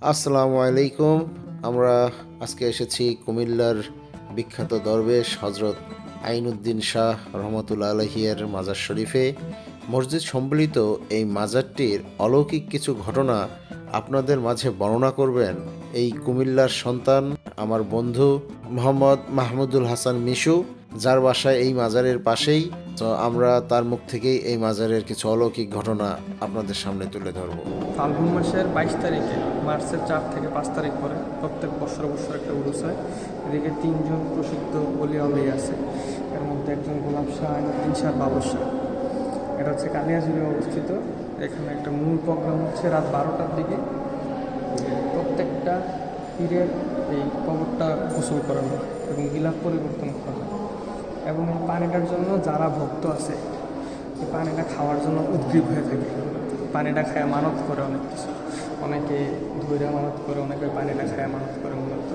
আসসালামু আলাইকুম। আমরা আজকে এসেছি কুমিল্লার বিখ্যাত দরবেশ হজরত আইনুদ্দিন শাহ রহমতুল্লা আলহিয়ার মাজার শরীফে। মসজিদ সম্বলিত এই মাজারটির অলৌকিক কিছু ঘটনা আপনাদের মাঝে বর্ণনা করবেন। এই কুমিল্লার সন্তান, আমার বন্ধু মোহাম্মদ মাহমুদুল হাসান মিশু যার বাসায় এই মাজারের পাশেই, তো আমরা তার মুখ থেকেই এই মাজারের কিছু অলৌকিক ঘটনা আপনাদের সামনে তুলে ধরবো। ফাল্গুন মাসের বাইশ তারিখে, মার্চের চার থেকে পাঁচ তারিখ পরে প্রত্যেক বছর বছর একটা উরুস হয়। এদিকে তিনজন প্রসিদ্ধ বলি আলাই আছে। এর মধ্যে একজন গোলাপ শাহ আইনুদ্দিন শাহ বাবর শাহ। এটা হচ্ছে কালিয়াজুড়ে অবস্থিত। এখানে একটা মূল প্রোগ্রাম হচ্ছে রাত বারোটার দিকে। প্রত্যেকটা পীরের এই কবরটা গোসল করানো এবং গিলাফ পরিবর্তন করা। এবং এই পানিটার জন্য যারা ভক্ত আছে, এই পানিটা খাওয়ার জন্য উদ্গ্রীব হয়ে থাকে। পানিটা খায় মানত করে অনেক কিছু। অনেকে ধৈর্য মানত করে, অনেকে পানিটা খায় মানত করে মূলত।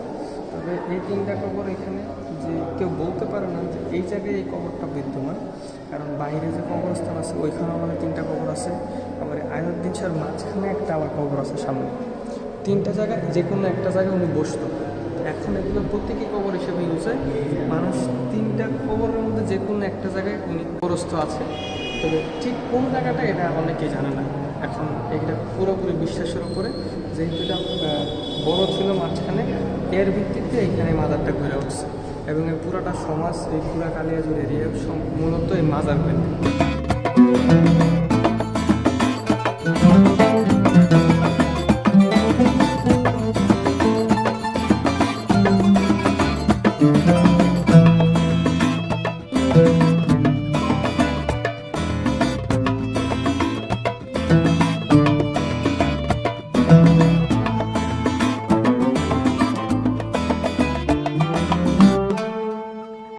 তবে এই তিনটা কবর এখানে যে কেউ বলতে পারে না যে এই জায়গায় এই কবরটা বিদ্যমান। কারণ বাইরে যে কবরস্থান আছে, ওইখানেও আমাদের তিনটা কবর আছে। আবার আয়ুদ্দিন শাহর মাঝখানে একটা আবার কবর আছে সামনে। তিনটা জায়গায় যে কোনো একটা জায়গায় উনি বসতো। এখন এগুলো প্রত্যেকই কবর হিসেবে ইউজ হয়। মানুষ তিনটা কবরের মধ্যে যে কোনো একটা জায়গায় উনি পরস্থ আছে। তবে ঠিক কোন জায়গাটা এটা অনেকেই জানে না। এখন এটা পুরোপুরি বিশ্বাসের উপরে। যেহেতু এটা বড় ছিল মাঝখানে, এর ভিত্তিতে এইখানে মাজারটা ঘুরে উঠছে। এবং এই পুরাটা সমাজ, এই পুরা কালিয়াজুর এরিয়া মূলত এই মাজার কেন্দ্র